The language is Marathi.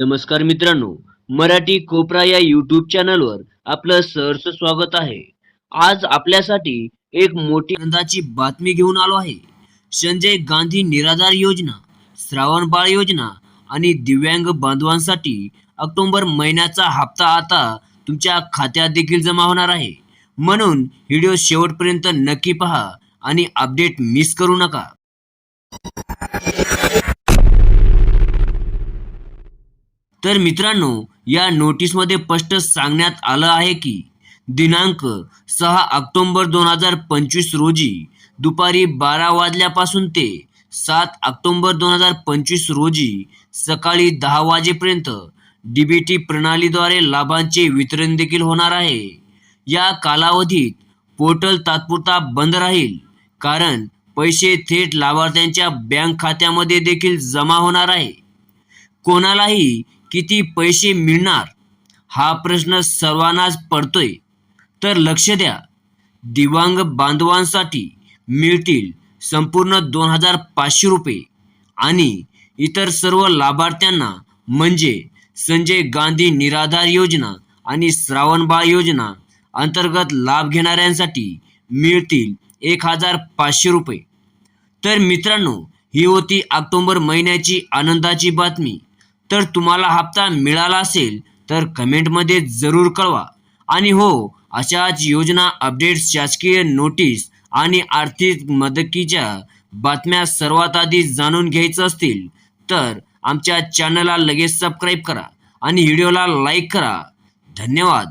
नमस्कार मित्रांनो मराठी कोपरा या युट्यूब चॅनलवर आपलं सहर्ष स्वागत आहे. आज आपल्यासाठी एक मोठी आनंदाची बातमी घेऊन आलो आहे. संजय गांधी निराधार योजना श्रावण बाळ योजना आणि दिव्यांग बांधवांसाठी ऑक्टोबर महिन्याचा हप्ता आता तुमच्या खात्यात देखील जमा होणार आहे. म्हणून व्हिडिओ शेवटपर्यंत नक्की पहा आणि अपडेट मिस करू नका. तर मित्रांनो या नोटीसमध्ये स्पष्ट सांगण्यात आलं आहे की दिनांक सहा ऑक्टोंबर दोन हजार पंचवीस रोजी दुपारी बारा वाजल्यापासून ते सात ऑक्टोंबर दोन हजार पंचवीस रोजी सकाळी दहा वाजेपर्यंत डी बी टी प्रणालीद्वारे लाभांचे वितरण देखील होणार आहे. या कालावधीत पोर्टल तात्पुरता बंद राहील कारण पैसे थेट लाभार्थ्यांच्या बँक खात्यामध्ये देखील जमा होणार आहे. कोणालाही किती पैसे मिळणार? हा प्रश्न सर्वांनाच पडतोय. तर लक्ष द्या. दिव्यांग बांधवांसाठी मिळतील संपूर्ण दोन हजार पाचशे रुपये. आणि इतर सर्व लाभार्थ्यांना म्हणजे संजय गांधी निराधार योजना आणि श्रावणबाळ योजना अंतर्गत लाभ घेणाऱ्यांसाठी मिळतील एक हजार पाचशे रुपये. तर मित्रांनो ही होती ऑक्टोबर महिन्याची आनंदाची बातमी. तर तुम्हाला हप्ता मिळाला असेल तर कमेंटमध्ये जरूर कळवा. आणि हो अशाच योजना अपडेट्स शासकीय नोटीस आणि आर्थिक मदतीच्या बातम्या सर्वात आधी जाणून घ्यायचं असतील तर आमच्या चॅनलला लगेच सबस्क्राईब करा आणि व्हिडिओला लाईक करा. धन्यवाद.